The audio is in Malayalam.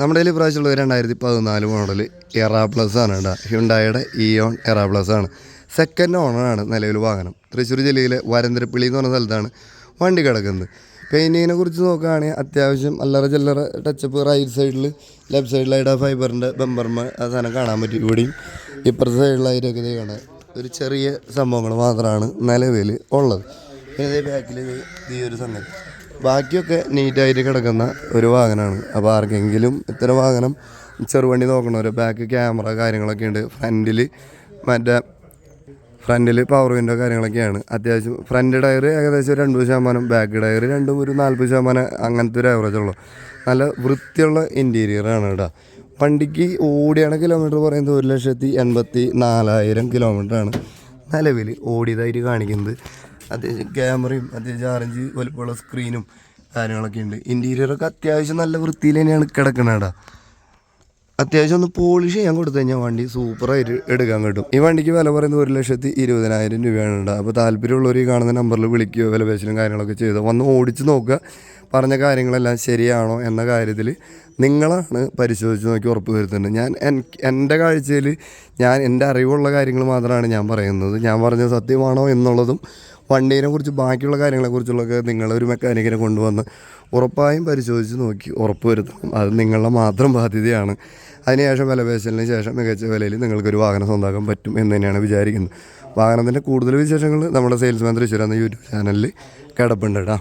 നമ്മുടെ കയ്യിൽ പ്രാവശ്യമുള്ള രണ്ടായിരത്തി പതിനാല് മോഡൽ എറാ പ്ലസ് ആണ് കേട്ടോ. ഹ്യുണ്ടായുടെ ഇയോൺ എറാ പ്ലസ് ആണ്. സെക്കൻഡ് ഓണറാണ് നിലവിൽ വാഹനം തൃശ്ശൂർ ജില്ലയിലെ വരന്തരപ്പിള്ളി എന്ന് പറഞ്ഞ സ്ഥലത്താണ് വണ്ടി കിടക്കുന്നത്. പെയിന്റിങ്ങിനെ കുറിച്ച് നോക്കുകയാണെങ്കിൽ അത്യാവശ്യം അല്ലറ ചില്ലറ ടച്ചപ്പ് റൈറ്റ് സൈഡിൽ ലെഫ്റ്റ് സൈഡിലായിട്ട് ആ ഫൈബറിന്റെ ബമ്പർമ ആ സാധനം കാണാൻ പറ്റും ഇവിടെയും. ഇപ്പുറത്തെ സൈഡിലായിട്ടൊക്കെ ഇത് കാണാൻ ഒരു ചെറിയ സംഭവങ്ങൾ മാത്രമാണ് നിലവിൽ ഉള്ളത്. പിന്നെ ബാക്കിൽ ഈ ഒരു സംഗതി. ബാക്കിയൊക്കെ നീറ്റായിട്ട് കിടക്കുന്ന ഒരു വാഹനമാണ്. അപ്പോൾ ആർക്കെങ്കിലും ഇത്തരം വാഹനം ചെറുവണ്ടി നോക്കണവർ ബാക്ക് ക്യാമറ കാര്യങ്ങളൊക്കെ ഉണ്ട്. ഫ്രണ്ടിൽ മറ്റേ ഫ്രണ്ടിൽ പവർ വിൻഡോ കാര്യങ്ങളൊക്കെയാണ്. അത്യാവശ്യം ഫ്രണ്ട് ടയർ ഏകദേശം ഒരു എൺപത് ശതമാനം ബാക്ക് ടയർ രണ്ടും ഒരു നാൽപ്പത് ശതമാനം അങ്ങനത്തെ ഒരു ആവറേജ് ഉള്ളൂ. നല്ല വൃത്തിയുള്ള ഇന്റീരിയറാണ് കേട്ടോ. വണ്ടിക്ക് ഓടിയാണ് കിലോമീറ്റർ പറയുന്നത് ഒരു ലക്ഷത്തി എൺപത്തി നാലായിരം കിലോമീറ്ററാണ് നിലവിൽ ഓടിയതായിട്ട് കാണിക്കുന്നത്. അത്യാവശ്യം ക്യാമറയും അത്യാവശ്യം ആറഞ്ച് വലുപ്പമുള്ള സ്ക്രീനും കാര്യങ്ങളൊക്കെ ഉണ്ട്. ഇന്റീരിയറൊക്കെ അത്യാവശ്യം നല്ല വൃത്തിയിൽ തന്നെയാണ് കിടക്കുന്നത് കേട്ടോ അത്യാവശ്യം ഒന്ന് പോളിഷ് ചെയ്യാൻ കൊടുത്തു കഴിഞ്ഞാൽ വണ്ടി സൂപ്പറായിട്ട് എടുക്കാൻ കിട്ടും. ഈ വണ്ടിക്ക് വില പറയുന്നത് ഒരു ലക്ഷത്തി ഇരുപതിനായിരം രൂപയാണ് ഉണ്ട് അപ്പോൾ താല്പര്യമുള്ളവർ ഈ കാണുന്ന നമ്പറിൽ വിളിക്കുകയോ വില പേശലും കാര്യങ്ങളൊക്കെ ചെയ്തോ വന്ന് ഓടിച്ച് നോക്കുക പറഞ്ഞ കാര്യങ്ങളെല്ലാം ശരിയാണോ എന്ന കാര്യത്തിൽ നിങ്ങളാണ് പരിശോധിച്ച് നോക്കി ഉറപ്പ് വരുത്തുന്നത് ഞാൻ എന്റെ കാഴ്ചയിൽ ഞാൻ എന്റെ അറിവുള്ള കാര്യങ്ങൾ മാത്രമാണ് ഞാൻ പറയുന്നത്. ഞാൻ പറഞ്ഞത് സത്യമാണോ എന്നുള്ളതും വണ്ടീനെ കുറിച്ച് ബാക്കിയുള്ള കാര്യങ്ങളെക്കുറിച്ചുള്ളതൊക്കെ നിങ്ങളൊരു മെക്കാനിക്കിനെ കൊണ്ടുവന്ന് ഉറപ്പായും പരിശോധിച്ച് നോക്കി ഉറപ്പ് വരുത്തണം. അത് നിങ്ങളുടെ മാത്രം ബാധ്യതയാണ്. അതിനുശേഷം വിലപേശലിന് ശേഷം മികച്ച വിലയിൽ നിങ്ങൾക്കൊരു വാഹനം സ്വന്തമാക്കാൻ പറ്റും എന്ന് തന്നെയാണ് വിചാരിക്കുന്നത്. വാഹനത്തിന്റെ കൂടുതൽ വിശേഷങ്ങൾ നമ്മുടെ സെയിൽസ്മാൻ തൃശ്ശൂർ എന്ന യൂട്യൂബ് ചാനലിൽ കിടപ്പുണ്ട് കേട്ടോ